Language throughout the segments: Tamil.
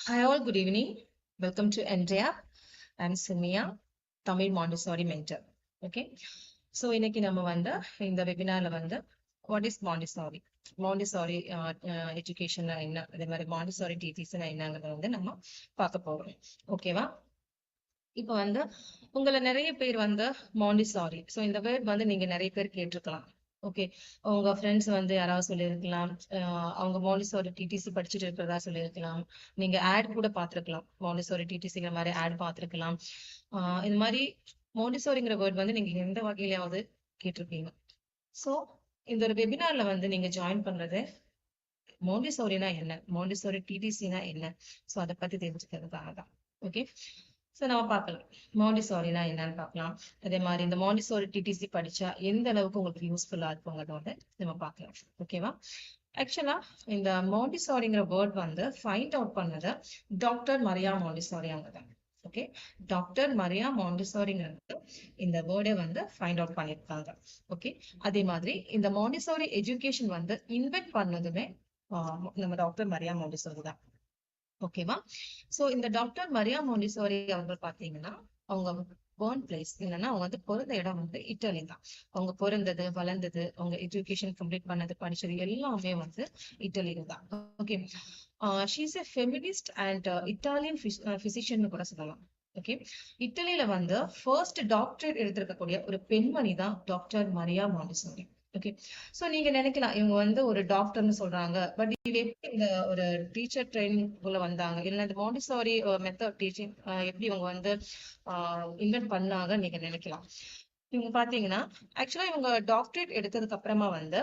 Hi all good evening welcome to என்ட்ரியா and Sumiya Tamil Montessori mentor okay so இன்னைக்கு நம்ம வந்து இந்த வெபினாரில் வந்து what is Montessori Montessori education என்ன? அதே மாதிரி மாண்டிசாரி டிடிஸ்னா என்னங்கிறத வந்து நம்ம பார்க்க போகிறோம் ஓகேவா இப்போ வந்து உங்களை நிறைய பேர் வந்து மாண்டிசாரி ஸோ இந்த வேர்ட் வந்து நீங்கள் நிறைய பேர் கேட்டிருக்கலாம். ஓகே உங்க ஃப்ரெண்ட்ஸ் வந்து யாராவது சொல்லியிருக்கலாம். அஹ் அவங்க மாண்டிசாரி டிடிசி படிச்சுட்டு இருக்கிறதா சொல்லியிருக்கலாம். நீங்க ஆட் கூட பார்த்திருக்கலாம். மாண்டிசாரி டிடிசிங்கிற மாதிரி ஆட் பார்த்திருக்கலாம். ஆஹ் இந்த மாதிரி மாண்டிசோரிங்கிற வேர்ட் வந்து நீங்க எந்த வகையிலயாவது கேட்டிருப்பீங்க ஸோ இந்த ஒரு வெபினார்ல வந்து நீங்க ஜாயின் பண்றது மோண்டிசோரினா என்ன? மோண்டிசோரி டிடிசினா என்ன? ஸோ அதை பத்தி தெரிஞ்சுக்கிறதுக்காக தான் ஓகே ஸோ நம்ம பார்க்கலாம். மாண்டிசாரினா என்னன்னு பார்க்கலாம். அதே மாதிரி இந்த மாண்டிசாரி டிடிசி படிச்சா எந்த அளவுக்கு உங்களுக்கு யூஸ்ஃபுல்லா இருக்குங்கிறத வந்து நம்ம பார்க்கலாம். ஓகேவா ஆக்சுவலா இந்த மாண்டிசாரிங்கிற வேர்ட் வந்து ஃபைண்ட் அவுட் பண்ணது டாக்டர் மரியா மாண்டிசாரி அவங்க தான். ஓகே டாக்டர் மரியா மாண்டிசாரிங்கிறது இந்த வேர்டை வந்து ஃபைண்ட் அவுட் பண்ணியிருக்காங்க. ஓகே அதே மாதிரி இந்த மாண்டிசாரி எஜுகேஷன் வந்து இன்வென்ட் பண்ணதுமே நம்ம டாக்டர் மரியா மாண்டிசாரி தான். ஓகேவா சோ இந்த டாக்டர் மரியா மாண்டிசாரி அவங்க பாத்தீங்கன்னா அவங்க பேர்ன் பிளேஸ் என்னன்னா அவங்க வந்து பிறந்த இடம் வந்து இட்டலி தான். அவங்க பிறந்தது வளர்ந்தது அவங்க எஜுகேஷன் கம்ப்ளீட் பண்ணது படிச்சது எல்லாமே வந்து இட்டலியில தான். Okay she's a feminist and Italian physician கூட சொல்லலாம். ஓகே இட்டலியில வந்து ஃபர்ஸ்ட் டாக்டரேட் எடுத்திருக்கக்கூடிய ஒரு பெண்மணி தான் doctor Maria Montessori okay so நீங்க நினைக்கலாம் இவங்க வந்து ஒரு டாக்டர்னு சொல்றாங்க. பட் இது எப்படி இந்த ஒரு டீச்சர் ட்ரைனிங்குள்ள வந்தாங்க? இல்ல இந்த மாண்டிசாரி மெத்தட் டீச்சிங் எப்படி இவங்க வந்து uh, இன்வென்ட் பண்ணாங்க நீங்க நினைக்கலாம். இவங்க பாத்தீங்கன்னா ஆக்சுவலா இவங்க டாக்டரேட் எடுத்ததுக்கு அப்புறமா வந்து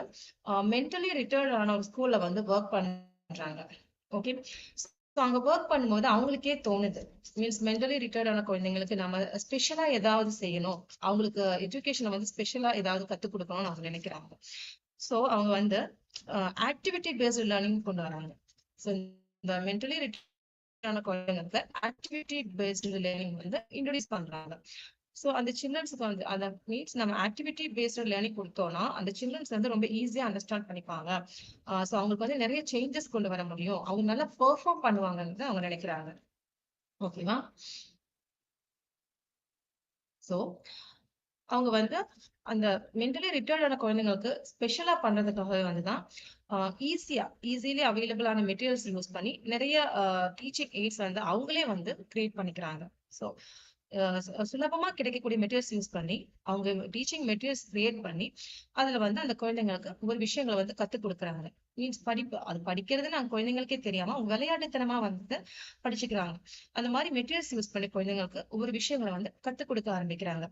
uh, மென்டலி ரிட்டர்ன் ஆன ஒரு ஸ்கூல்ல வந்து ஒர்க் பண்றாங்க. ஓகே அங்க ஒர்க் பண்ணும்போது அவங்களுக்கே தோணுது. மீன்ஸ் மென்டலி ரிட்டையர்ட் ஆன குழந்தைங்களுக்கு நம்ம ஸ்பெஷலாக ஏதாவது செய்யணும். அவங்களுக்கு எஜுகேஷனை வந்து ஸ்பெஷலாக ஏதாவது கத்துக் கொடுக்கணும்னு அவங்க நினைக்கிறாங்க. சோ அவங்க வந்து ஆக்டிவிட்டி பேஸ்டு லேர்னிங் கொண்டு வராங்க. ஸோ இந்த மென்டலி ரிட்டையர்ட் ஆன குழந்தைங்களுக்கு ஆக்டிவிட்டி பேஸ்டு லேர்னிங் வந்து இன்ட்ரடியூஸ் பண்றாங்க. ஸோ அந்த சில்ட்ரன்ஸுக்கு வந்து அந்த மீன்ஸ் நம்ம ஆக்டிவிட்டி பேஸ்டு லேர்னிங் கொடுத்தோம்னா அந்த சில்ட்ரன்ஸ் வந்து ரொம்ப ஈஸியா அண்டர்ஸ்டாண்ட் பண்ணிப்பாங்க. ஸோ அவங்களுக்கு வந்து நிறைய சேஞ்சஸ் கொண்டு வர முடியும். அவங்க நல்லா பெர்ஃபார்ம் பண்ணுவாங்கன்னு அவங்க நினைக்கிறாங்க. ஓகேவா ஸோ அவங்க வந்து அந்த மென்டலி ரிட்டையர்ட் ஆன குழந்தைங்களுக்கு பண்ணுறதுக்காகவே வந்து வந்துதான் ஈஸியா ஈஸிலி அவைலபிளான மெட்டீரியல்ஸ் யூஸ் பண்ணி நிறைய டீச்சிங் எய்ட்ஸ் வந்து அவங்களே வந்து கிரியேட் பண்ணிக்கிறாங்க. ஸோ சுலபமா கிடைக்கக்கூடிய மெட்டீரியல்ஸ் யூஸ் பண்ணி அவங்க டீச்சிங் மெட்டீரியல்ஸ் கிரியேட் பண்ணி அதுல வந்து அந்த குழந்தைங்களுக்கு ஒரு விஷயங்களை வந்து கத்துக் கொடுக்குறாங்க. மீன்ஸ் படிப்பு அது படிக்கிறது நாங்க குழந்தைங்களுக்கே தெரியாம அவங்க விளையாட்டுத்தனமா வந்து படிச்சுக்கிறாங்க. அந்த மாதிரி மெட்டீரியல்ஸ் யூஸ் பண்ணி குழந்தைங்களுக்கு ஒவ்வொரு விஷயங்களை வந்து கத்துக் கொடுக்க ஆரம்பிக்கிறாங்க.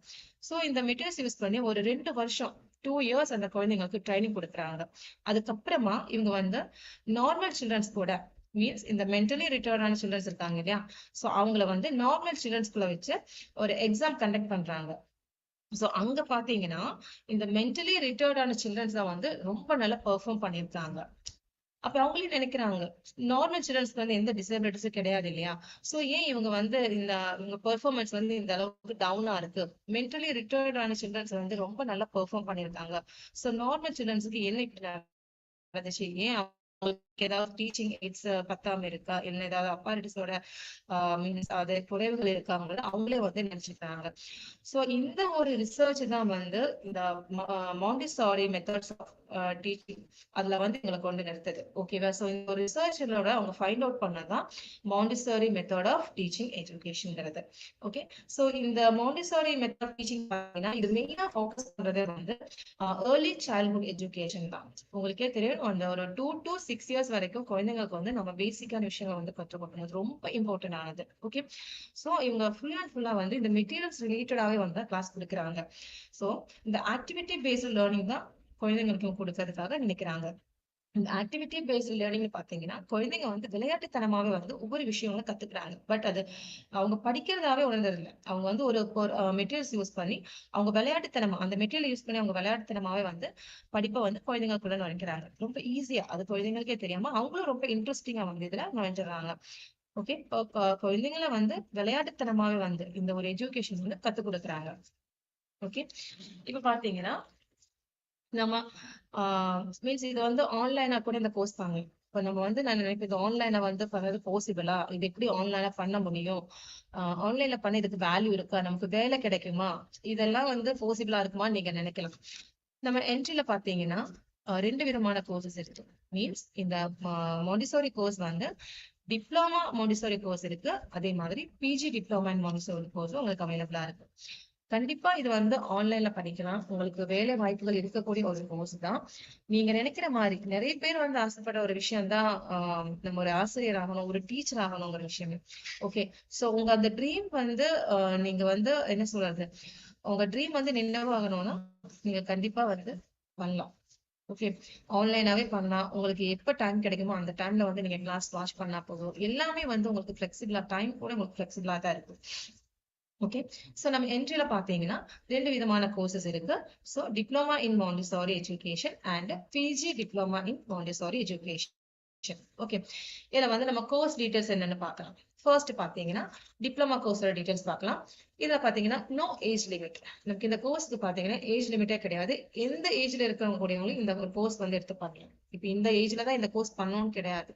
சோ இந்த மெட்டீரியல்ஸ் யூஸ் பண்ணி ஒரு ரெண்டு வருஷம் டூ இயர்ஸ் அந்த குழந்தைங்களுக்கு ட்ரைனிங் கொடுக்குறாங்க. அதுக்கப்புறமா இவங்க வந்து நார்மல் சில்ட்ரன்ஸ் கூட மீன்ஸ் இந்த மென்டலி ரிட்டர்டான சில்ட்ரன்ஸ் இருக்காங்க இல்லையா? ஸோ அவங்கள வந்து நார்மல் சில்ட்ரன்ஸ்குள்ள வச்சு ஒரு எக்ஸாம் கண்டக்ட் பண்றாங்க. ஸோ அங்க பாத்தீங்கன்னா இந்த மென்டலி ரிட்டர்டான சில்ட்ரன்ஸ் தான் வந்து ரொம்ப நல்லா பெர்ஃபார்ம் பண்ணியிருக்காங்க. அப்ப அவங்களே நினைக்கிறாங்க நார்மல் சில்ட்ரன்ஸ்க்கு வந்து எந்த டிசபிலிட்டிஸும் கிடையாது இல்லையா? சோ ஏன் இவங்க வந்து இந்த இவங்க பெர்ஃபார்மன்ஸ் வந்து இந்த அளவுக்கு டவுனா இருக்கு? மென்டலி ரிட்டர்டான சில்ட்ரன்ஸ் வந்து ரொம்ப நல்லா பெர்ஃபார்ம் பண்ணியிருக்காங்க. ஸோ நார்மல் சில்ட்ரன்ஸுக்கு என்ன இப்படி நடந்துச்சு ஏன் அவங்களுக்கு ஏதாவது டீச்சிங் எய்ட்ஸ் பத்தாம இருக்கா? இல்ல ஏதாவது அப்பாரிட்டிஸோட மீன்ஸ் அது குறைவுகள் இருக்காங்களோ அவங்களே வந்து நினைச்சுக்கிறாங்க. சோ இந்த ஒரு ரிசர்ச் தான் வந்து இந்த மாண்டிசாரி மெத்தட்ஸ் ஆஃப் டீச்சிங் அதுல வந்து எங்களை கொண்டு நிறுத்தது. ஓகேவா சோ இந்த ஒரு அவங்க ஃபைண்ட் அவுட் பண்ணதான் மாண்டிசாரி மெத்தட் ஆஃப் டீச்சிங் எஜுகேஷன்ங்கிறது ஓகே ஸோ இந்த மாண்டிசாரி மெத்தட் டீச்சிங் பாத்தீங்கன்னா இது மெயினாக ஃபோக்கஸ் பண்றது வந்து ஏர்லி சைல்ட்ஹுட் எஜுகேஷன் தான். உங்களுக்கே தெரியும் அந்த ஒரு டூ டு சிக்ஸ் இயர்ஸ் வரைக்கும் குழந்தைங்களுக்கு வந்து நம்ம பேசிக்கான விஷயங்கள் வந்து கற்றுக் கொடுக்கணும். ரொம்ப இம்பார்ட்டன்ட் ஆனது. ஓகே சோ இவங்க ஃபுல் அண்ட் ஃபுல்லா வந்து இந்த மெட்டீரியல்ஸ் ரிலேட்டடாவே வந்து கிளாஸ் கொடுக்குறாங்க. சோ இந்த ஆக்டிவிட்டி பேஸ்டு லேர்னிங் தான் குழந்தைங்களுக்கு கொடுக்கறதுக்காக நினைக்கிறாங்க. இந்த ஆக்டிவிட்டி பேஸ்ட் லேர்னிங் பாத்தீங்கன்னா குழந்தைங்க வந்து விளையாட்டுத்தனமாவே வந்து ஒவ்வொரு விஷயங்களும் கத்துக்கிறாங்க. பட் அது அவங்க படிக்கிறதாவே உணர்ந்ததில்லை அவங்க வந்து ஒரு மெட்டீரியல்ஸ் யூஸ் பண்ணி அவங்க விளையாட்டுத்தனமா அந்த மெட்டீரியல் யூஸ் பண்ணி அவங்க விளையாட்டுத்தனமாவே வந்து படிப்பை வந்து குழந்தைங்களுக்குள்ள நுழைக்கிறாங்க. ரொம்ப ஈஸியா அது குழந்தைங்களுக்கே தெரியாம அவங்களும் ரொம்ப இன்ட்ரெஸ்டிங்கா வந்து இதுல நுழைஞ்சிடறாங்க ஓகே குழந்தைங்களை வந்து விளையாட்டுத்தனமாவே வந்து இந்த ஒரு எஜுகேஷன் வந்து கத்துக் கொடுக்குறாங்க. ஓகே இப்ப பாத்தீங்கன்னா நம்ம மீன்ஸ் இது வந்து ஆன்லைனா கூட இந்த கோர்ஸ் தாங்க. இப்ப நம்ம வந்து நான் நினைப்பேன் இது ஆன்லைன்ல வந்து பண்ணது பாசிபிளா இது எப்படி ஆன்லைன்ல பண்ண முடியும்? ஆன்லைன்ல பண்ண இதுக்கு வேல்யூ இருக்கா? நமக்கு வேலை கிடைக்குமா? இதெல்லாம் வந்து பாசிபிளா இருக்குமான்னு நீங்க நினைக்கலாம். நம்ம என்ட்ரில பாத்தீங்கன்னா ரெண்டு விதமான கோர்சஸ் இருக்கு. மீன்ஸ் இந்த மாண்டிசோரி கோர்ஸ் வந்து டிப்ளமா மாண்டிசோரி கோர்ஸ் இருக்கு. அதே மாதிரி பிஜி டிப்ளமா அண்ட் மாண்டிசோரி கோர்ஸும் உங்களுக்கு அவைலபிளா இருக்கு. கண்டிப்பா இது வந்து ஆன்லைன்ல படிக்கலாம் உங்களுக்கு வேலை வாய்ப்புகள் இருக்கக்கூடிய ஒரு கோர்ஸ் தான். நீங்க நினைக்கிற மாதிரி நிறைய பேர் வந்து ஆசைப்பட்ட ஒரு விஷயம் தான் ஆஹ் நம்ம ஒரு ஆசிரியர் ஆகணும் ஒரு டீச்சர் ஆகணுங்கிற விஷயமே. ஓகே சோ உங்க அந்த ட்ரீம் வந்து ஆஹ் நீங்க வந்து என்ன சொல்றது? உங்க ட்ரீம் வந்து நினைவாகணும்னா நீங்க கண்டிப்பா வந்து பண்ணலாம். ஓகே ஆன்லைனாவே பண்ணலாம். உங்களுக்கு எப்ப டைம் கிடைக்குமோ அந்த டைம்ல வந்து நீங்க கிளாஸ் வாட்ச் பண்ணா போதும். எல்லாமே வந்து உங்களுக்கு ஃபிளெக்சிபிளா டைம் கூட உங்களுக்கு ஃபிளெக்சிபிளா தான் இருக்கும். ஓகே ஸோ நம்ம என்ட்ரியில் பார்த்தீங்கன்னா ரெண்டு விதமான கோர்சஸ் இருக்கு. So diploma in Montessori education and PG diploma in Montessori education okay இதில் வந்து நம்ம கோர்ஸ் டீட்டெயில்ஸ் என்னென்னு பார்க்கலாம். ஃபர்ஸ்ட் பார்த்தீங்கன்னா டிப்ளமா கோர்ஸோட டீட்டெயில்ஸ் பார்க்கலாம். இதில் பார்த்தீங்கன்னா நோ ஏஜ் லிமிட் நமக்கு இந்த கோர்ஸ்க்கு பார்த்தீங்கன்னா ஏஜ் லிமிட்டே கிடையாது. எந்த ஏஜ்ல இருக்கிறவங்க கூடியவங்களும் இந்த ஒரு கோர்ஸ் வந்து எடுத்து பார்க்கலாம் இப்ப இந்த ஏஜ்ல தான் இந்த கோர்ஸ் பண்ணணும்னு கிடையாது.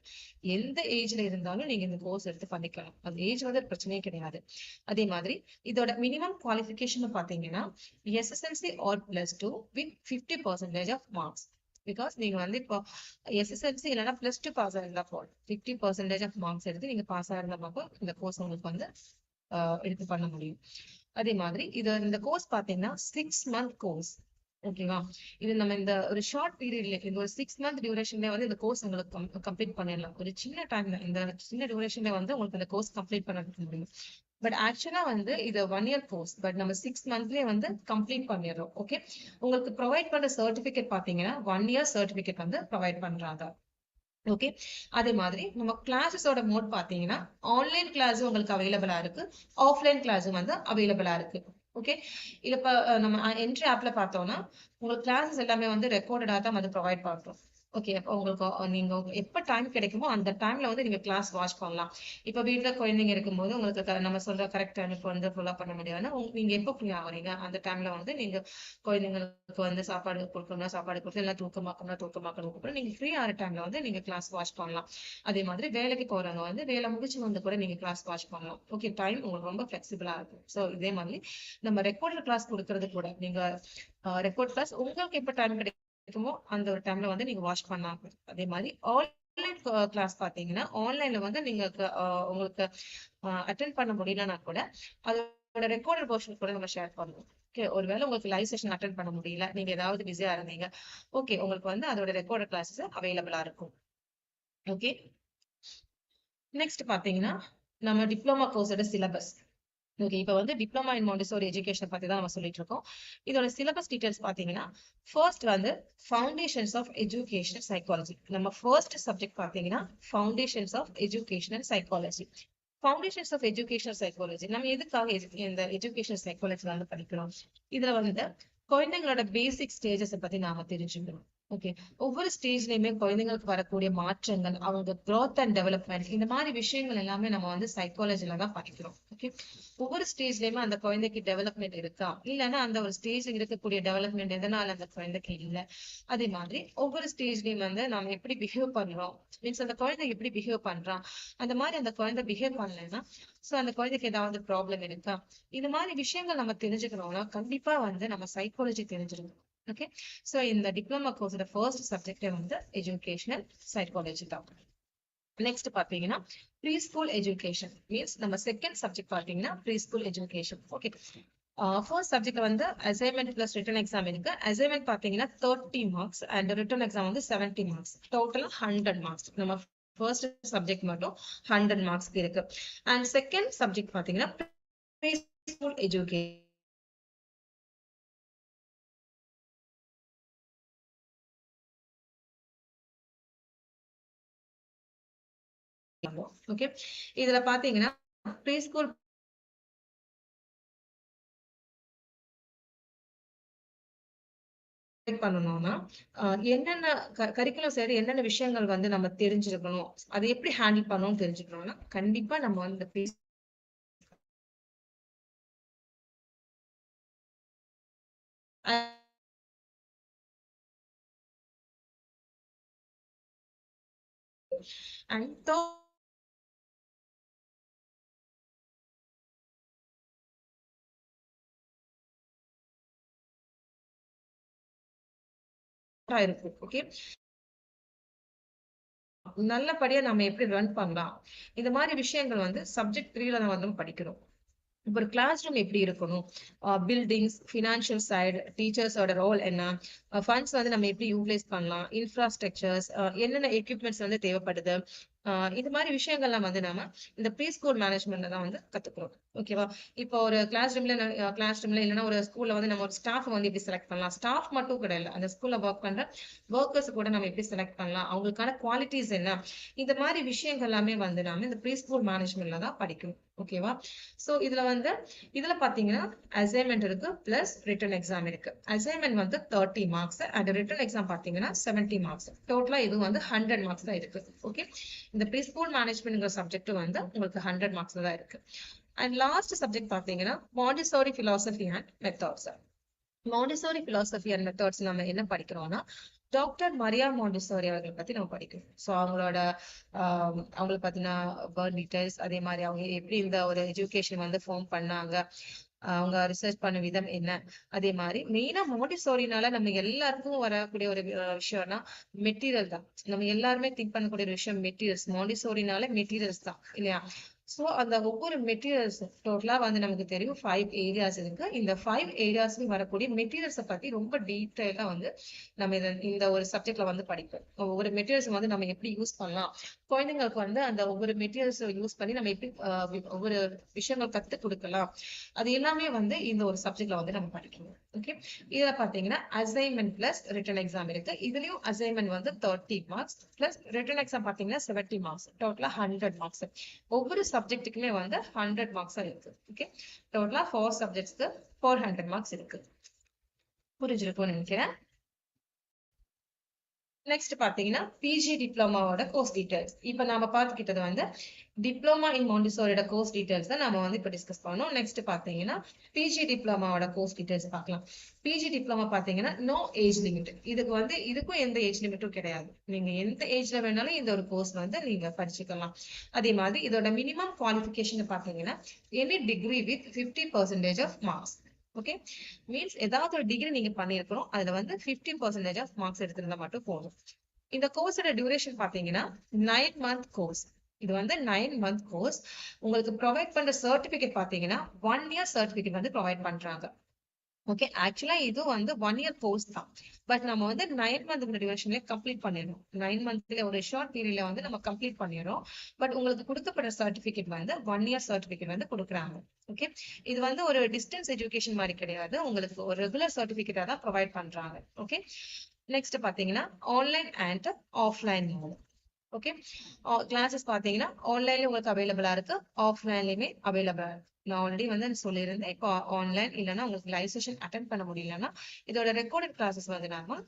எந்த ஏஜ்ல இருந்தாலும் நீங்க இந்த கோர்ஸ் எடுத்து பண்ணிக்கலாம் அது ஏஜ் வந்து பிரச்சனையே கிடையாது. அதே மாதிரி இதோட மினிமம் குவாலிஃபிகேஷன் பாத்தீங்கன்னா SSLC or plus two with fifty percentage of marks because நீங்க வந்து இப்போ எஸ்எஸ்எல்சி இல்லைன்னா பிளஸ் டூ பாஸ் ஆயிருந்தா போதும். ஃபிஃப்டி பர்சன்டேஜ் ஆஃப் மார்க்ஸ் எடுத்து நீங்க பாஸ் ஆயிருந்தா மட்டும் இந்த கோர்ஸ் உங்களுக்கு வந்து ஆஹ் எடுத்து பண்ண முடியும். அதே மாதிரி இது இந்த கோர்ஸ் பாத்தீங்கன்னா சிக்ஸ் மந்த் கோர்ஸ் ஓகேவா? இது நம்ம இந்த ஒரு ஷார்ட் பீரியட்ல இந்த ஒரு சிக்ஸ் மந்த் டியூரேஷன்ல வந்து இந்த கோர்ஸ் உங்களுக்கு கம்ப்ளீட் பண்ணிடலாம். ஒரு சின்ன டைம்ல இந்த சின்ன டியூரேஷன்ல வந்து உங்களுக்கு இந்த கோர்ஸ் கம்ப்ளீட் பண்ண முடியும். பட் ஆக்சுவலா வந்து இது ஒன் இயர் கோர்ஸ் பட் நம்ம சிக்ஸ் மந்த்லயே வந்து கம்ப்ளீட் பண்ணிடுறோம் ஓகே உங்களுக்கு ப்ரொவைட் பண்ற சர்டிபிகேட் பாத்தீங்கன்னா ஒன் இயர் சர்டிபிகேட் வந்து ப்ரொவைட் பண்றாங்க ஓகே அதே மாதிரி நம்ம கிளாஸஸோட மோட் பாத்தீங்கன்னா ஆன்லைன் கிளாஸும் உங்களுக்கு அவைலபிளா இருக்கு ஆஃப்லைன் கிளாஸும் வந்து அவைலபிளா இருக்கு. ஓகே இது இப்ப நம்ம என்ட்ரி ஆப்ல பார்த்தோம்னா உங்களுக்கு கிளாஸஸ் எல்லாமே வந்து ரெக்கார்டடாக தான் வந்து ப்ரொவைட் பண்றோம் ஓகே அப்போ உங்களுக்கு நீங்க எப்ப டைம் கிடைக்குமோ அந்த டைம்ல வந்து நீங்க கிளாஸ் வாட்ச் பண்ணலாம். இப்ப வீட்டில் குழந்தைங்க இருக்கும்போது உங்களுக்கு நம்ம சொல்ற கரெக்ட் டைமுக்கு வந்து ஃபுல்லாக பண்ண முடியாதுன்னா நீங்க எப்போ ஃப்ரீ ஆகுறீங்க? அந்த டைம்ல வந்து நீங்க குழந்தைங்களுக்கு வந்து சாப்பாடு கொடுக்கணும்னா சாப்பாடு கொடுத்து எல்லாம் தூக்கமாக்கணும்னா தூக்கமாக்கணும் அப்புறம் நீங்க ஃப்ரீ ஆகிற டைம்ல வந்து நீங்க கிளாஸ் வாட்ச் பண்ணலாம். அதே மாதிரி வேலைக்கு போறவங்க வந்து வேலை முடிச்சு வந்து கூட நீங்க கிளாஸ் வாட்ச் பண்ணலாம். ஓகே டைம் உங்களுக்கு ரொம்ப ஃபிளெக்சிபிளா இருக்கும். ஸோ இதே மாதிரி நம்ம ரெக்கார்டர் கிளாஸ் கொடுக்கறது கூட நீங்க ரெக்கார்ட் கிளாஸ் உங்களுக்கு எப்ப டைம் கிடைக்கும் அந்த ஒரு டைம்ல வந்து நீங்க வாஷ் பண்ணாங்க அதே மாதிரி ஆன்லைன் கிளாஸ் பாத்தீங்கன்னா ஆன்லைன்ல வந்து நீங்க உங்களுக்கு அட்டென்ட் பண்ண முடியலன்னா கூட அதோட ரெக்கார்டட் போர்ஷன் கூட நம்ம ஷேர் பண்ணுவோம் ஓகே ஒருவேளை உங்களுக்கு லைவ் செஷன் அட்டென்ட் பண்ண முடியல நீங்க ஏதாவது பிஸியா இருந்தீங்க ஓகே உங்களுக்கு வந்து அதோட ரெக்கார்டட் கிளாஸஸ் அவைலபிளா இருக்கும். ஓகே நெக்ஸ்ட் பாத்தீங்கன்னா நம்ம டிப்ளமா கோர்ஸோட சிலபஸ் ஓகே இப்போ வந்து டிப்ளமா இன் மாண்டிசோரி எஜுகேஷன் பத்தி தான் நம்ம சொல்லிட்டு இருக்கோம். இதோட சிலபஸ் டீடைல்ஸ் பாத்தீங்கன்னா ஃபர்ஸ்ட் வந்து ஃபவுண்டேஷன்ஸ் ஆஃப் எஜுகேஷனல் சைக்காலஜி நம்ம ஃபர்ஸ்ட் சப்ஜெக்ட் பாத்தீங்கன்னா foundations of educational psychology foundations of educational psychology நம்ம எதுக்காக இந்த எஜுகேஷனல் சைக்காலஜி வந்து படிக்கிறோம்? இதுல வந்து குழந்தைங்களோட பேசிக் ஸ்டேஜஸ் பத்தி நாம தெரிஞ்சுக்கணும். ஓகே ஒவ்வொரு ஸ்டேஜ்லயுமே குழந்தைங்களுக்கு வரக்கூடிய மாற்றங்கள் அவங்க க்ரோத் அண்ட் டெவலப்மெண்ட் இந்த மாதிரி விஷயங்கள் எல்லாமே நம்ம வந்து சைக்காலஜில தான் படிக்கிறோம். ஓகே ஒவ்வொரு ஸ்டேஜ்லயுமே அந்த குழந்தைக்கு டெவலப்மெண்ட் இருக்கா? இல்லைன்னா அந்த ஒரு ஸ்டேஜ்ல இருக்கக்கூடிய டெவலப்மெண்ட் எதனால அந்த குழந்தைக்கு இல்ல? அதே மாதிரி ஒவ்வொரு ஸ்டேஜ்லயும் வந்து நம்ம எப்படி பிஹேவ் பண்றோம்? மீன்ஸ் அந்த குழந்தை எப்படி பிஹேவ் பண்றான் அந்த மாதிரி அந்த குழந்தை பிஹேவ் பண்ணலைன்னா சோ அந்த குழந்தைக்கு ஏதாவது ப்ராப்ளம் இருக்கா? இந்த மாதிரி விஷயங்கள் நம்ம தெரிஞ்சுக்கணும்னா கண்டிப்பா வந்து நம்ம சைக்காலஜி தெரிஞ்சிருக்கணும். ஓகே ஸோ இந்த டிப்ளமா கோர்ஸோட ஃபர்ஸ்ட் சப்ஜெக்டே வந்து எஜுகேஷனல் சைக்காலஜி தான். நெக்ஸ்ட் பாத்தீங்கன்னா ப்ரீ ஸ்கூல் எஜுகேஷன் மீன்ஸ் நம்ம செகண்ட் சப்ஜெக்ட் பாத்தீங்கன்னா pre school education okay first subject வந்து அசைன்மெண்ட் பிளஸ் ரிட்டன் எக்ஸாம் இருக்கு. அசைன்மெண்ட் பாத்தீங்கன்னா thirty marks and written exam வந்து செவன்டி மார்க்ஸ் டோட்டலாக ஹண்ட்ரட் மார்க்ஸ் நம்ம ஃபர்ஸ்ட் சப்ஜெக்ட் மட்டும் ஹண்ட்ரட் மார்க்ஸ்க்கு இருக்கு. அண்ட் செகண்ட் சப்ஜெக்ட் பாத்தீங்கன்னா ப்ரீ ஸ்கூல் எஜுகேஷன் ஓகே இதுல பாத்தீங்கன்னா ப்ரீ ஸ்கூல் பண்ணணும்னா என்னென்ன கரிக்குலம் சைடு என்னென்ன விஷயங்கள் வந்து நம்ம தெரிஞ்சிருக்கணும் அதை எப்படி ஹேண்டில் பண்ணணும்னு தெரிஞ்சுக்கணும்னா கண்டிப்பா நம்ம வந்து அண்ட் தேர்ட் ஓகே நல்லபடியா நம்ம எப்படி ரன் பண்ணலாம்? இந்த மாதிரி விஷயங்கள் வந்து சப்ஜெக்ட் த்ரீல நம்ம வந்து படிக்கிறோம் இப்போ ஒரு கிளாஸ் ரூம் எப்படி இருக்கணும்? பில்டிங்ஸ் ஃபினான்ஷியல் சைடு டீச்சர்ஸோட ரோல் என்ன? ஃபண்ட்ஸ் வந்து நம்ம எப்படி யூட்டிலைஸ் பண்ணலாம்? இன்ஃப்ராஸ்ட்ரக்சர்ஸ் என்னென்ன எக்யூப்மெண்ட்ஸ் வந்து தேவைப்படுது? இது மாதிரி விஷயங்கள்லாம் வந்து நாம இந்த ப்ரீ ஸ்கூல் மேனேஜ்மெண்ட்ல தான் வந்து கத்துக்கிறோம் ஓகேவா இப்போ ஒரு கிளாஸ் ரூம்ல கிளாஸ் ரூம்ல இல்லைன்னா ஒரு ஸ்கூல்ல வந்து நம்ம ஒரு ஸ்டாஃப் வந்து எப்படி செலக்ட் பண்ணலாம்? ஸ்டாஃப் மட்டும் கிடையாது. அந்த ஸ்கூல்ல ஒர்க் பண்ற ஒர்க்கர்ஸ் கூட நம்ம எப்படி செலக்ட் பண்ணலாம்? அவங்களுக்கான குவாலிட்டிஸ் என்ன? இந்த மாதிரி விஷயங்கள் எல்லாமே வந்து நாம இந்த ப்ரீ ஸ்கூல் மேனேஜ்மெண்ட்ல தான் படிக்கணும். ஓகேவா? ஸோ இதுல வந்து இதுல பாத்தீங்கன்னா அசைன்மெண்ட் இருக்கு பிளஸ் ரிட்டன் எக்ஸாம் இருக்கு. அசைன்மெண்ட் வந்து thirty marks and written exam பாத்தீங்கன்னா செவன்டி மார்க்ஸ் டோட்டலா இது வந்து ஹண்ட்ரட் மார்க்ஸ் தான் இருக்கு. ஓகே இந்த ப்ரீ ஸ்கூல் மேனேஜ்மெண்ட்ங்கிற சப்ஜெக்ட் வந்து உங்களுக்கு ஹண்ட்ரட் மார்க்ஸ் தான் இருக்கு. அண்ட் லாஸ்ட் சப்ஜெக்ட் பாத்தீங்கன்னா Montessori philosophy and methods Montessori philosophy and methods நம்ம என்ன படிக்கிறோம்னா டாக்டர் மரியா மாண்டிசோரி அவர்களை பத்தி நம்ம படிக்கிறோம் ஸோ அவங்களோட ஆஹ் அவங்கள பத்தின பர்ன் அதே மாதிரி அவங்க எப்படி இந்த ஒரு எஜுகேஷன் வந்து ஃபார்ம் பண்ணாங்க அவங்க ரிசர்ச் பண்ண விதம் என்ன அதே மாதிரி மெயினா மாண்டிசோரினால நம்ம எல்லாருக்கும் வரக்கூடிய ஒரு விஷயம்னா மெட்டீரியல் தான். நம்ம எல்லாருமே திங்க் பண்ணக்கூடிய ஒரு விஷயம் மெட்டீரியல்ஸ் மாண்டிசோரினால மெட்டீரியல்ஸ் தான் இல்லையா? சோ அந்த ஒவ்வொரு மெட்டீரியல்ஸ் டோட்டலாக வந்து நமக்கு தெரியும் ஃபைவ் ஏரியாஸ் இருக்கு. இந்த ஃபைவ் ஏரியாஸ்லையும் வரக்கூடிய மெட்டீரியல்ஸை பத்தி ரொம்ப டீட்டெயிலாக வந்து நம்ம இத இந்த ஒரு சப்ஜெக்ட்ல வந்து படிப்போம். ஒவ்வொரு மெட்டீரியல்ஸ் வந்து நம்ம எப்படி யூஸ் பண்ணலாம்? குழந்தைங்களுக்கு வந்து அந்த ஒவ்வொரு மெட்டீரியல்ஸ் யூஸ் பண்ணி நம்ம எப்படி ஒவ்வொரு விஷயங்கள் கத்து கொடுக்கலாம். அது எல்லாமே வந்து இந்த ஒரு சப்ஜெக்ட்ல வந்து நம்ம படிக்கணும். ஓகே இதுல பாத்தீங்கன்னா அசைன்மெண்ட் பிளஸ் ரிட்டன் எக்ஸாம் இருக்கு. இதுலயும் அசைன்மெண்ட் வந்து thirty marks plus written exam பாத்தீங்கன்னா செவன்டி மார்க்ஸ் டோட்டலா ஹண்ட்ரட் மார்க்ஸ் ஒவ்வொரு சப்ஜெக்ட்டுக்குமே வந்து ஹண்ட்ரட் மார்க்ஸ் இருக்கு. ஓகே டோட்டலா ஃபோர் சப்ஜெக்ட்ஸ்க்கு ஃபோர் ஹண்ட்ரட் மார்க்ஸ் இருக்கு. புரிஞ்சிருக்கும்னு நினைக்கிறேன். நெக்ஸ்ட் பாத்தீங்கன்னா பிஜி டிப்ளமாவோட கோர்ஸ் டீடைல்ஸ் இப்ப நாம பார்த்துக்கிட்டது வந்து டிப்ளமா இன் மோண்டிசோரியோட கோர்ஸ் டீடைல்ஸ் தான் நம்ம வந்து இப்ப டிஸ்கஸ் பண்ணோம். நெக்ஸ்ட் பாத்தீங்கன்னா பிஜி டிப்ளமாவோட கோர்ஸ் டீடைல்ஸ் பார்க்கலாம். பிஜி டிப்ளமா பாத்தீங்கன்னா நோ ஏஜ் லிமிட் இதுக்கு வந்து இதுக்கும் எந்த ஏஜ் லிமிட்டும் கிடையாது. நீங்க எந்த ஏஜ்ல வேணாலும் இந்த ஒரு கோர்ஸ் வந்து நீங்க படிச்சுக்கலாம். அதே மாதிரி இதோட மினிமம் குவாலிஃபிகேஷன் பாத்தீங்கன்னா any degree with fifty percentage of marks okay means ஏதாவது ஒரு டிகிரி நீங்க பண்ணிருக்கிறோம் அதுல வந்து 15% பர்சன்டேஜ் ஆஃப் மார்க்ஸ் எடுத்திருந்தா மட்டும் போதும். இந்த கோர்ஸோட டியூரேஷன் பாத்தீங்கன்னா நைன் மந்த் கோர்ஸ் இது வந்து நைன் மந்த் கோர்ஸ் உங்களுக்கு ப்ரொவைட் பண்ற சர்டிபிகேட் பாத்தீங்கன்னா ஒன் இயர் சர்டிபிகேட் வந்து ப்ரொவைட் பண்றாங்க. ஓகே ஆக்சுவலா இது வந்து ஒன் இயர் கோர்ஸ் தான். பட் நம்ம வந்து நைன் மந்த் டியூரேஷன்ல கம்ப்ளீட் பண்ணிடணும். நைன் மந்த்ல ஒரு ஷார்ட் பீரியட்ல வந்து நம்ம கம்ப்ளீட் பண்ணிடுறோம் பட் உங்களுக்கு கொடுக்கப்படுற சர்டிபிகேட் வந்து ஒன் இயர் சர்டிபிகேட் வந்து கொடுக்குறாங்க. ஓகே இது வந்து ஒரு டிஸ்டன்ஸ் எஜுகேஷன் மாதிரி கிடையாது. உங்களுக்கு ஒரு ரெகுலர் சர்டிபிகேட்டா தான் ப்ரொவைட் பண்றாங்க. ஓகே நெக்ஸ்ட் பாத்தீங்கன்னா online and offline okay classes பாத்தீங்கன்னா ஆன்லைன்ல உங்களுக்கு அவைலபிளா இருக்கு. ஆஃப்லைன்லயுமே அவைலபிளா இருக்கு. நான் ஆல்ரெடி வந்து சொல்லியிருந்தேன். இப்போ ஆன்லைன் இல்லைன்னா உங்களுக்கு லைவ் செஷன் அட்டன் பண்ண முடியலன்னா இதோட ரெக்கார்டட் கிளாஸஸ் வந்து நாம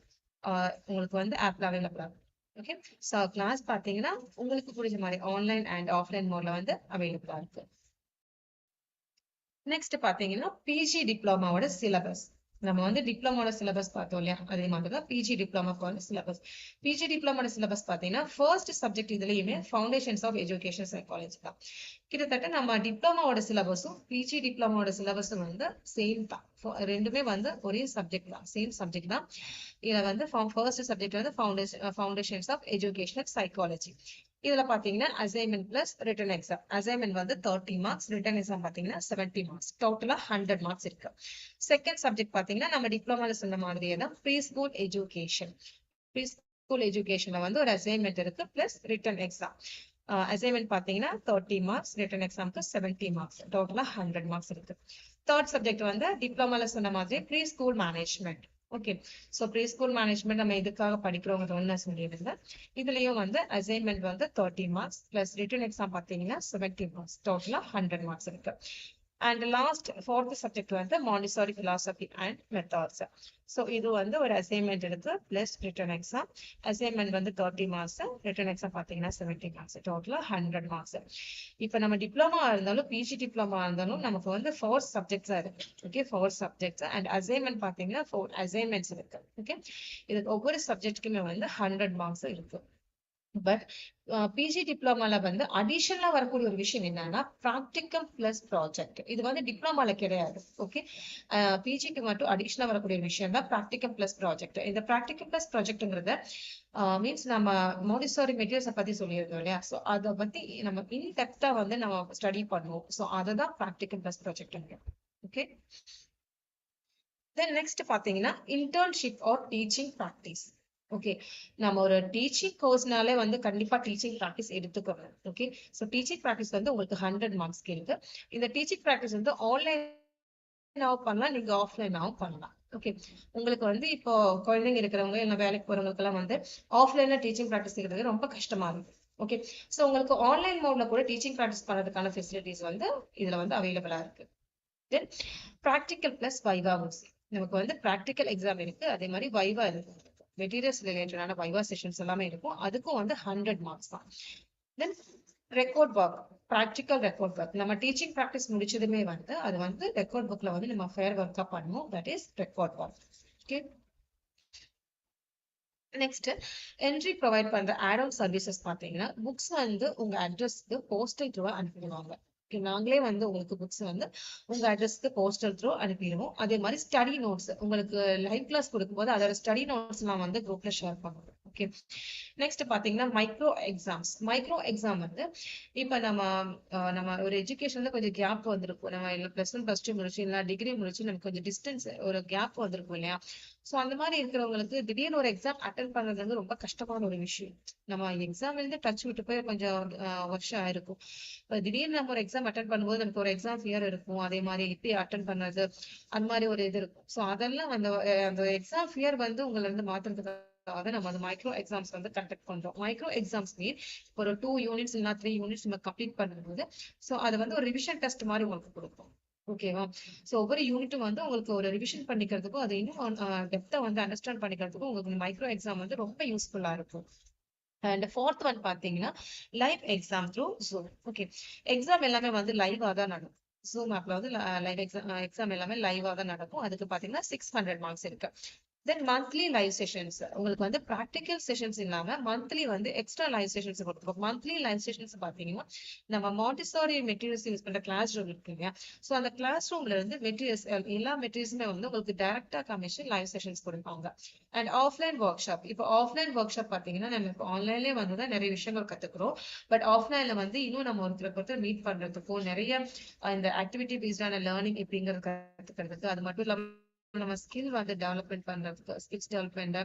உங்களுக்கு வந்து ஆப்ல அவைலபிள் ஆகும். ஓகே ஸோ கிளாஸ் பாத்தீங்கன்னா உங்களுக்கு பிடிச்ச மாதிரி ஆன்லைன் அண்ட் ஆஃப்லைன் மோட்ல வந்து அவைலபிளா இருக்கு. நெக்ஸ்ட் பாத்தீங்கன்னா பிஜி டிப்ளமாவோட சிலபஸ் நம்ம வந்து டிப்ளமோட சிலபஸ் பார்த்தோம் இல்லையா? அதே மாதிரி தான் பிஜி டிப்ளமாக்கோட சிலபஸ் பிஜி டிப்ளமோட சிலபஸ் பார்த்தீங்கன்னா ஃபர்ஸ்ட் சப்ஜெக்ட் இதுலயுமே ஃபவுண்டேஷன்ஸ் ஆஃப் எஜுகேஷன் சைக்காலஜி தான். கிட்டத்தட்ட நம்ம டிப்ளமாவோட சிலபஸும் பிஜி டிப்ளமாவோட சிலபஸும் வந்து சேம் தான். ரெண்டுமே வந்து ஒரே சப்ஜெக்ட் தான். சேம் சப்ஜெக்ட் தான். இதுல வந்து ஃபர்ஸ்ட் சப்ஜெக்ட் வந்து foundation foundations of educational psychology இதுல பாத்தீங்கன்னா assignment plus written exam assignment வந்து தேர்ட்டி மார்க்ஸ் ரிட்டன் எக்ஸாம் பாத்தீங்கன்னா செவன்டி மார்க்ஸ் டோட்டலா ஹண்ட்ரட் மார்க்ஸ் இருக்கு. செகண்ட் சப்ஜெக்ட் பாத்தீங்கன்னா நம்ம டிப்ளமால சொன்ன மாதிரியே தான் pre school education pre school எஜுகேஷன்ல வந்து ஒரு அசைன்மெண்ட் இருக்கு பிளஸ் ரிட்டன் எக்ஸாம் அசைன்மெண்ட் பாத்தீங்கன்னா தேர்ட்டி மார்க்ஸ் ரிட்டன் எக்ஸாம்க்கு செவன்டி மார்க்ஸ் டோட்டலா ஹண்ட்ரட் மார்க்ஸ் இருக்கு. தேர்ட் சப்ஜெக்ட் வந்து டிப்ளமால சொன்ன மாதிரி pre school management okay so pre school management நம்ம இதுக்காக படிக்கிறவங்க ஒன்று நான் சொல்லியிருந்தேன் இதுலயும் வந்து அசைன்மெண்ட் வந்து thirty marks plus written exam பாத்தீங்கன்னா செவன்டி மார்க்ஸ் டோட்டலா ஹண்ட்ரட் மார்க்ஸ் இருக்கு. அண்ட் லாஸ்ட் ஃபோர்த் சப்ஜெக்ட் வந்து Montessori philosophy and methods so இது வந்து ஒரு அசைன்மெண்ட் இருக்கு பிளஸ் ரிட்டர்ன் எக்ஸாம் அசைன்மெண்ட் வந்து தேர்ட்டி மார்க்ஸ் ரிட்டன் எக்ஸாம் பார்த்தீங்கன்னா செவன்டி மார்க்ஸ் டோட்டலாக ஹண்ட்ரட் மார்க்ஸ் இப்போ நம்ம டிப்ளமா இருந்தாலும் பிஜி டிப்ளமா இருந்தாலும் நமக்கு வந்து ஃபோர் சப்ஜெக்ட்ஸா இருக்கு. Okay four subjects and assignment பார்த்தீங்கன்னா ஃபோர் அசைன்மெண்ட்ஸ் இருக்கு. ஓகே இதுக்கு ஒவ்வொரு சப்ஜெக்ட்டுக்குமே வந்து ஹண்ட்ரட் மார்க்ஸ் இருக்கு. பட் பிஜி டிப்ளமால வந்து அடிஷனலா வரக்கூடிய ஒரு விஷயம் என்னன்னா ப்ராக்டிக்கல் பிளஸ் ப்ராஜெக்ட் இது வந்து டிப்ளமால கிடையாது ஓகே பிஜிக்கு மட்டும் அடிஷனலா வரக்கூடிய ஒரு விஷயம் தான் ப்ராக்டிக்கல் பிளஸ் ப்ராஜெக்ட் இந்த ப்ராக்டிக்கல் பிளஸ் ப்ராஜெக்ட்ங்கிறத மீன்ஸ் நம்ம மோடிசாரி மெட்டீரியல்ஸை பத்தி சொல்லியிருந்தோம் இல்லையா? ஸோ அதை பத்தி நம்ம இன்டெப்டா வந்து நம்ம ஸ்டடி பண்ணுவோம். ஸோ அதை தான் practical plus project okay then next பாத்தீங்கன்னா internship or teaching practice okay நம்ம ஒரு டீச்சிங் கோர்ஸ்னாலே வந்து கண்டிப்பா டீச்சிங் ப்ராக்டிஸ் எடுத்துக்கணும் ஓகே ஸோ டீச்சிங் ப்ராக்டிஸ் வந்து உங்களுக்கு ஹண்ட்ரட் மார்க்ஸ்க்கு இருக்கு. இந்த டீச்சிங் ப்ராக்டிஸ் வந்து ஆன்லைனாவும் பண்ணலாம் நீங்க ஆஃப்லைனாவும் பண்ணலாம். ஓகே உங்களுக்கு வந்து இப்போ குழந்தைங்க இருக்கிறவங்க இல்லை வேலைக்கு போறவங்களுக்கு எல்லாம் வந்து ஆஃப்லைன்ல டீச்சிங் ப்ராக்டிஸ் இருக்கிறது ரொம்ப கஷ்டமா இருக்கு. ஓகே ஸோ உங்களுக்கு ஆன்லைன் மோட்ல கூட டீச்சிங் ப்ராக்டிஸ் பண்ணுறதுக்கான ஃபெசிலிட்டிஸ் வந்து இதுல வந்து அவைலபிளா இருக்கு. தென் ப்ராக்டிக்கல் பிளஸ் வைவா நமக்கு வந்து ப்ராக்டிக்கல் எக்ஸாம் இருக்கு. அதே மாதிரி வைவா இருக்கு. மெட்டீரியல்ஸ் ரிலேட்டடான வைவா செஷன்ஸ் எல்லாமே இருக்கும். அதுக்கும் வந்து ஹண்ட்ரட் மார்க்ஸ் தான். Then record work practical record work நம்ம டீச்சிங் ப்ராக்டிஸ் முடிச்சதுமே வந்து அது வந்து ரெக்கார்ட் புக்ல வந்து நம்ம ஃபேர் ஒர்க்காக பண்ணுவோம். That is record work okay next Entri provide பண்ற ஆட் ஆன் சர்வீசஸ் பாத்தீங்கன்னா புக்ஸ் வந்து உங்க அட்ரஸ்க்கு போஸ்டல் த்ரூவா அனுப்பிடுவாங்க. நாங்களே வந்து உங்களுக்கு புக்ஸ் வந்து உங்க அட்ரஸ்க்கு போஸ்டல் த்ரூ அனுப்பிடுவோம். அதே மாதிரி ஸ்டடி நோட்ஸ் உங்களுக்கு லைவ் கிளாஸ் கொடுக்கும்போது அதோட ஸ்டடி நோட்ஸ் நான் வந்து குரூப்ல ஷேர் பண்ணுவோம். ஓகே நெக்ஸ்ட் பாத்தீங்கன்னா மைக்ரோ எக்ஸாம்ஸ் மைக்ரோ எக்ஸாம் வந்து இப்ப நம்ம நம்ம ஒரு எஜுகேஷன்ல கொஞ்சம் கேப் வந்திருக்கும். நம்ம இல்ல பிளஸ் ஒன் பிளஸ் டூ முடிச்சு இல்ல டிகிரி முடிச்சு நமக்கு கொஞ்சம் டிஸ்டன்ஸ் ஒரு கேப் வந்திருக்கும் இல்லையா? சோ அந்த மாதிரி இருக்கிறவங்களுக்கு திடீர்னு ஒரு எக்ஸாம் அட்டன் பண்றது வந்து ரொம்ப கஷ்டமான ஒரு விஷயம். நம்ம எக்ஸாம் இருந்து டச் விட்டு போய் கொஞ்சம் வருஷம் ஆயிருக்கும். திடீர்னு நம்ம ஒரு எக்ஸாம் அட்டன் பண்ணும்போது நமக்கு ஒரு எக்ஸாம் ஃபியர் இருக்கும். அதே மாதிரி எப்படி அட்டன் பண்றது? அந்த மாதிரி ஒரு இது இருக்கும். ஸோ அதெல்லாம் அந்த அந்த எக்ஸாம் ஃபியர் வந்து உங்களை வந்து அதுக்காக நம்ம அந்த மைக்ரோ எக்ஸாம்ஸ் வந்து கண்டக்ட் பண்றோம். மைக்ரோ எக்ஸாம்ஸ் மீன் ஒரு டூ யூனிட்ஸ் இல்லைனா த்ரீ யூனிட்ஸ் நம்ம கம்ப்ளீட் பண்ணும்போது ஸோ அது வந்து ஒரு ரிவிஷன் டெஸ்ட் மாதிரி உங்களுக்கு கொடுப்போம். ஓகேவா சோ ஒவ்வொரு யூனிட்டும் வந்து உங்களுக்கு ஒரு ரிவிஷன் பண்ணிக்கிறதுக்கும் அதை இன்னும் டெப்தா வந்து அண்டர்ஸ்டாண்ட் பண்ணிக்கிறதுக்கும் உங்களுக்கு மைக்ரோ எக்ஸாம் வந்து ரொம்ப யூஸ்ஃபுல்லா இருக்கும். அண்ட் ஃபோர்த் ஒன் பாத்தீங்கன்னா live exam through Zoom okay exam எல்லாமே வந்து லைவா தான் நடக்கும். ஜூம் ஆப்ல வந்து லைவ் எக்ஸாம் எக்ஸாம் எல்லாமே லைவா தான் நடக்கும். அதுக்கு பாத்தீங்கன்னா சிக்ஸ் ஹண்ட்ரட் மார்க்ஸ் இருக்கு. தென் மந்த்லி லைவ் செஷன்ஸ் உங்களுக்கு வந்து ப்ராக்டிக்கல் செஷன்ஸ் இல்லாம மந்த்லி வந்து எக்ஸ்ட்ரா லைவ் செஷன்ஸ் கொடுத்துருக்கோம். மந்த்லி லைவ் செஷன்ஸ் பாத்தீங்கன்னா நம்ம மாண்டிசாரி மெட்டீரியல்ஸ் யூஸ் பண்ற கிளாஸ் ரூம் இருக்கு இல்லையா? ஸோ அந்த கிளாஸ் ரூம்ல இருந்து மெட்டீரியல்ஸ் எல்லா மெட்டீரியல்ஸுமே வந்து உங்களுக்கு டைரக்டா கமிஷன் லைவ் செஷன்ஸ் கொடுப்பாங்க. அண்ட் ஆஃப்லைன் ஒர்க் ஷாப் இப்போ ஆஃப்லைன் ஒர்க் ஷாப் பாத்தீங்கன்னா நம்ம இப்போ ஆன்லைன்லேயே வந்து தான் நிறைய விஷயங்கள் கத்துக்கிறோம். பட் ஆஃப்லைன்ல வந்து இன்னும் நம்ம ஒருத்தரை ஒருத்தர் மீட் பண்றதுக்கும் நிறைய இந்த ஆக்டிவிட்டி பேஸ்டான லேர்னிங் எப்படிங்கிறது கத்துக்கிறதுக்கு அது மட்டும் இல்லாம நம்ம ஸ்கில் வந்து டெவலப்மெண்ட் பண்றதுக்கு ஸ்கில்ஸ் டெவலப்மெண்ட்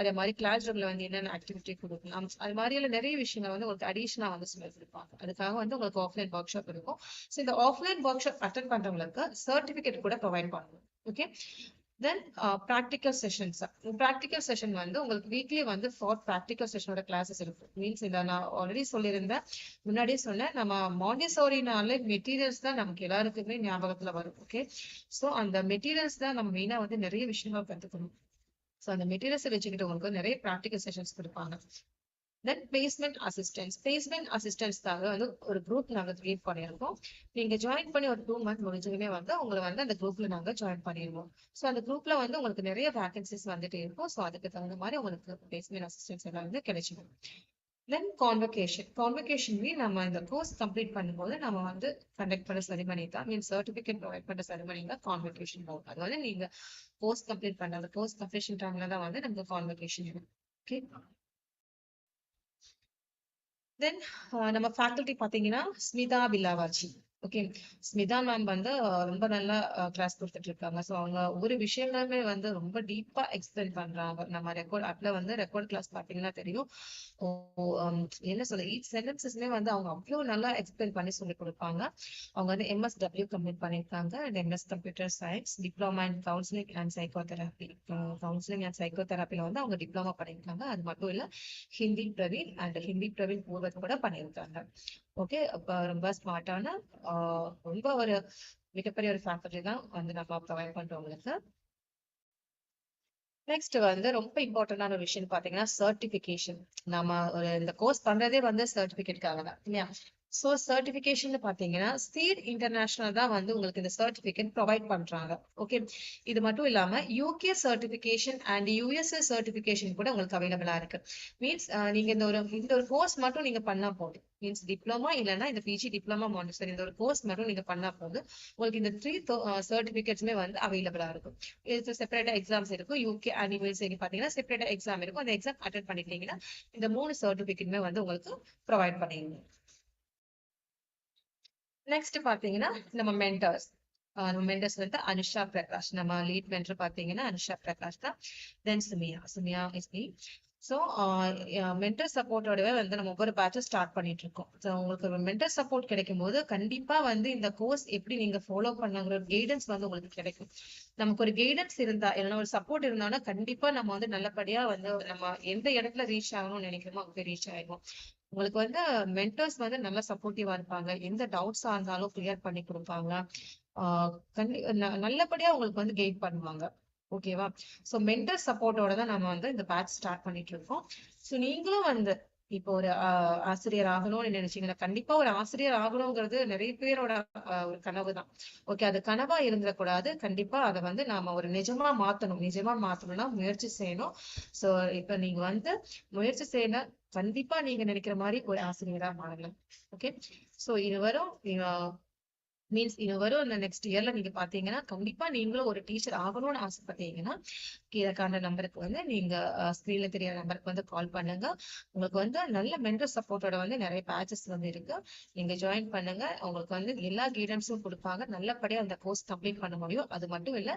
அதே மாதிரி கிளாஸ் ரூம்ல வந்து என்னென்ன ஆக்டிவிட்டி கொடுக்கலாம் அது மாதிரியான நிறைய விஷயங்கள் வந்து உங்களுக்கு அடிஷனா வந்து சொல்லி கொடுப்பாங்க. அதுக்காக வந்து உங்களுக்கு ஆஃப்லைன் ஒர்க் ஷாப் இருக்கும். ஸோ இந்த ஆஃப்லைன் ஒர்க் ஷாப் அட்டன் பண்றவங்களுக்கு சர்டிபிகேட் கூட ப்ரொவைட் பண்ணுவோம். Okay then practical sessions practical session வந்து உங்களுக்கு வீக்லி வந்து ஃபோர் ப்ராக்டிக்கல் செஷனோட கிளாஸஸ் இருக்கும். மீன்ஸ் இதை நான் ஆல்ரெடி சொல்லியிருந்தேன். முன்னாடியே சொன்னேன் நம்ம மாண்டிசோரினாலே மெட்டீரியல்ஸ் தான் நமக்கு எல்லாருக்குமே ஞாபகத்துல வரும் ஓகே ஸோ அந்த மெட்டீரியல்ஸ் தான் நம்ம மெயினாக வந்து நிறைய விஷயங்கள் கற்றுக்கணும் ஸோ அந்த மெட்டீரியல்ஸை வச்சுக்கிட்டு உங்களுக்கு நிறைய ப்ராக்டிக்கல் செஷன்ஸ் கொடுப்பாங்க. தென் பிளேஸ்மெண்ட் அசிஸ்டன்ஸ் பிளேஸ்மெண்ட் அசிஸ்டன்ஸ்க்காக வந்து ஒரு குரூப் நாங்கள் கிரியேட் பண்ணியிருக்கோம். நீங்கள் ஜாயின் பண்ணி ஒரு டூ மந்த் முடிஞ்சதுமே வந்து உங்களை வந்து அந்த குரூப்ல நாங்கள் ஜாயின் பண்ணிடுவோம் ஸோ அந்த குரூப்ல வந்து உங்களுக்கு நிறைய வேகன்சிஸ் வந்துட்டு இருக்கும். ஸோ அதுக்கு தகுந்த மாதிரி உங்களுக்கு பிளேஸ்மெண்ட் அசிஸ்டன்ஸ் எல்லாம் வந்து கிடைச்சிடும். தென் கான்வெகேஷன் கான்வெகேஷன் நம்ம இந்த கோர்ஸ் கம்ப்ளீட் பண்ணும்போது நம்ம வந்து கண்டக்ட் பண்ண செரிமனி தான். மீன் சர்டிபிகேட் ப்ரொவைட் பண்ண செரிமனி தான் கான்வெகேஷன் போகும் அது வந்து நீங்க கோர்ஸ் கம்ப்ளீட் பண்ண அந்த கோர்ஸ் கம்ப்ளீஷன் டைம்ல தான் வந்து நமக்கு கான்வெகேஷன் ஓகே தென் uh, நம்ம ஃபேக்கல்டி பாத்தீங்கன்னா ஸ்மிதா பில்லாவாச்சி ஓகே ஸ்மிதா மேம் வந்து ரொம்ப நல்லா கிளாஸ் கொடுத்துட்டு இருக்காங்க ஸோ அவங்க ஒரு விஷயங்களுமே வந்து ரொம்ப டீப்பா எக்ஸ்பிளைன் பண்றாங்க. நம்ம ரெக்கார்ட் ஆப்ல வந்து ரெக்கார்ட் கிளாஸ் பாத்தீங்கன்னா தெரியும். என்ன சொல்ல ஈச் சென்டென்சஸ்மே வந்து அவங்க அவ்வளோ நல்லா எக்ஸ்பிளைன் பண்ணி சொல்லி கொடுப்பாங்க. அவங்க வந்து எம்எஸ் டபிள்யூ கம்ப்ளீட் பண்ணியிருக்காங்க. And MS computer science diploma in counselling and psychotherapy counselling and சைக்கோதெரப்பில வந்து அவங்க டிப்ளமா பண்ணியிருக்காங்க. அது மட்டும் இல்ல ஹிந்தி பிரவீன் அண்ட் ஹிந்தி பிரவீன் பூர்வத் கூட பண்ணியிருக்காங்க. ஓகே அப்ப ரொம்ப ஸ்மார்ட்டான ரொம்ப ஒரு மிகப்பெரிய ஒரு ஃபேக்கல்டி தான் வந்து நம்ம ப்ரொவைட் பண்றோம் உங்களுக்கு. நெக்ஸ்ட் வந்து ரொம்ப இம்பார்ட்டன்டான ஒரு விஷயம் பாத்தீங்கன்னா சர்டிபிகேஷன் நம்ம ஒரு இந்த கோர்ஸ் பண்றதே வந்து சர்டிபிகேட்காக தான் இல்லையா? ஸோ சர்டிஃபிகேஷன் பார்த்தீங்கன்னா ஸ்டீட் இன்டர்நேஷனல் தான் வந்து உங்களுக்கு இந்த சர்டிஃபிகேட் ப்ரொவைட் பண்றாங்க. ஓகே இது மட்டும் இல்லாம UK certification and USA certification கூட உங்களுக்கு அவைலபிளா இருக்கு. மீன்ஸ் நீங்க இந்த ஒரு இந்த ஒரு கோர்ஸ் மட்டும் நீங்க பண்ணா போதும். மீன்ஸ் டிப்ளமா இல்லைன்னா இந்த பிஜி டிப்ளமா மாண்டசரி இந்த ஒரு கோர்ஸ் மட்டும் நீங்க பண்ணா போதும். உங்களுக்கு இந்த த்ரீ சர்டிஃபிகேட்ஸுமே வந்து அவைலபிளா இருக்கும். இது செப்பரேட்டா எக்ஸாம்ஸ் இருக்கும். யூகே அண்ட் யூஎஸ்ஏ பாத்தீங்கன்னா செப்பரேட்டா எக்ஸாம் இருக்கும். அந்த எக்ஸாம் அட்டன் பண்ணிட்டீங்கன்னா இந்த மூணு சர்டிஃபிகேட்டுமே வந்து உங்களுக்கு ப்ரொவைட் பண்ணிடுங்க நெக்ஸ்ட் பாத்தீங்கன்னா நம்ம மென்டர்ஸ் நம்ம மென்டர்ஸ் வந்து அனுஷா பிரகாஷ். நம்ம லீட் மென்டர் பாத்தீங்கன்னா அனுஷா பிரகாஷ் தான். Then Sumiya. Sumiya is me so mentor சப்போர்ட்டோடவே வந்து நம்ம ஒவ்வொரு பேட்சும் ஸ்டார்ட் பண்ணிட்டு இருக்கோம் ஸோ உங்களுக்கு ஒரு மென்டர் சப்போர்ட் கிடைக்கும் போது கண்டிப்பா வந்து இந்த கோர்ஸ் எப்படி நீங்க ஃபாலோ பண்ணுங்கிற ஒரு கைடன்ஸ் வந்து உங்களுக்கு கிடைக்கும். நமக்கு ஒரு கைடன்ஸ் இருந்தா இல்லைன்னா ஒரு சப்போர்ட் இருந்தாலும் கண்டிப்பா நம்ம வந்து நல்லபடியா வந்து நம்ம எந்த இடத்துல ரீச் ஆகணும்னு நினைக்கிறோமோ அங்கே ரீச் ஆயிடுவோம். உங்களுக்கு வந்து மென்டர்ஸ் வந்து நல்ல சப்போர்ட்டிவா இருப்பாங்க. எந்த டவுட்ஸா இருந்தாலும் கிளியர் பண்ணி கொடுப்பாங்க. ஆஹ் நல்லபடியா உங்களுக்கு வந்து கைட் பண்ணுவாங்க. ஓகேவா ஸோ மென்டர் சப்போர்ட்டோட தான் நம்ம வந்து இந்த பேட்ச் ஸ்டார்ட் பண்ணிட்டு இருக்கோம். ஸோ நீங்களும் வந்து இப்போ ஒரு ஆசிரியர் ஆகணும்னு நினைச்சீங்கன்னா கண்டிப்பா ஒரு ஆசிரியர் ஆகணுங்கிறது நிறைய பேரோட ஒரு கனவு தான் ஓகே அது கனவா இருந்துடக்கூடாது. கண்டிப்பா அதை வந்து நாம ஒரு நிஜமா மாத்தணும். நிஜமா மாத்தணும்னா முயற்சி செய்யணும். சோ இப்ப நீங்க வந்து முயற்சி செய்யணும் கண்டிப்பா நீங்க நினைக்கிற மாதிரி ஒரு ஆசிரியரா மாறலாம் ஓகே? சோ இது வரும் மீன்ஸ் இது வரும் இந்த நெக்ஸ்ட் இயர்ல நீங்க பாத்தீங்கன்னா கண்டிப்பா நீங்களும் ஒரு டீச்சர் ஆகணும்னு ஆசைப்பட்டீங்கன்னா கீழக்கான நம்பருக்கு வந்து நீங்க ஸ்கிரீன்ல தெரியற நம்பருக்கு வந்து கால் பண்ணுங்க. உங்களுக்கு வந்து நல்ல மென்டர் சப்போர்ட்டோட வந்து நிறைய பேச்சஸ் வந்து இருக்கு. நீங்க ஜாயின் பண்ணுங்க. உங்களுக்கு வந்து எல்லா கைடன்ஸும் கொடுப்பாங்க. நல்லபடியா அந்த கோர்ஸ் கம்ப்ளீட் பண்ண முடியும். அது மட்டும் இல்ல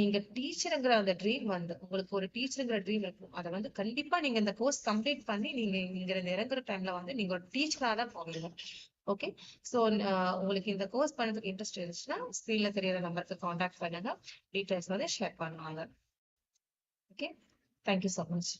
நீங்க டீச்சருங்கிற அந்த ட்ரீம் வந்து உங்களுக்கு ஒரு டீச்சருங்கிற ட்ரீம் இருக்கும். அதை வந்து கண்டிப்பா நீங்க இந்த கோர்ஸ் கம்ப்ளீட் பண்ணி நீங்க இங்கிற இறங்குற டைம்ல வந்து நீங்க ஒரு டீச்சரா தான் போவீங்க. ஓகே ஸோ uh, உங்களுக்கு இந்த கோர்ஸ் பண்ணதுக்கு இன்ட்ரெஸ்ட் இருந்துச்சுன்னா ஸ்க்ரீன்ல தெரியற நம்பருக்கு காண்டாக்ட் பண்ணுங்க. டீட்டெயில்ஸ் வந்து ஷேர் பண்ணுவாங்க. Okay thank you so much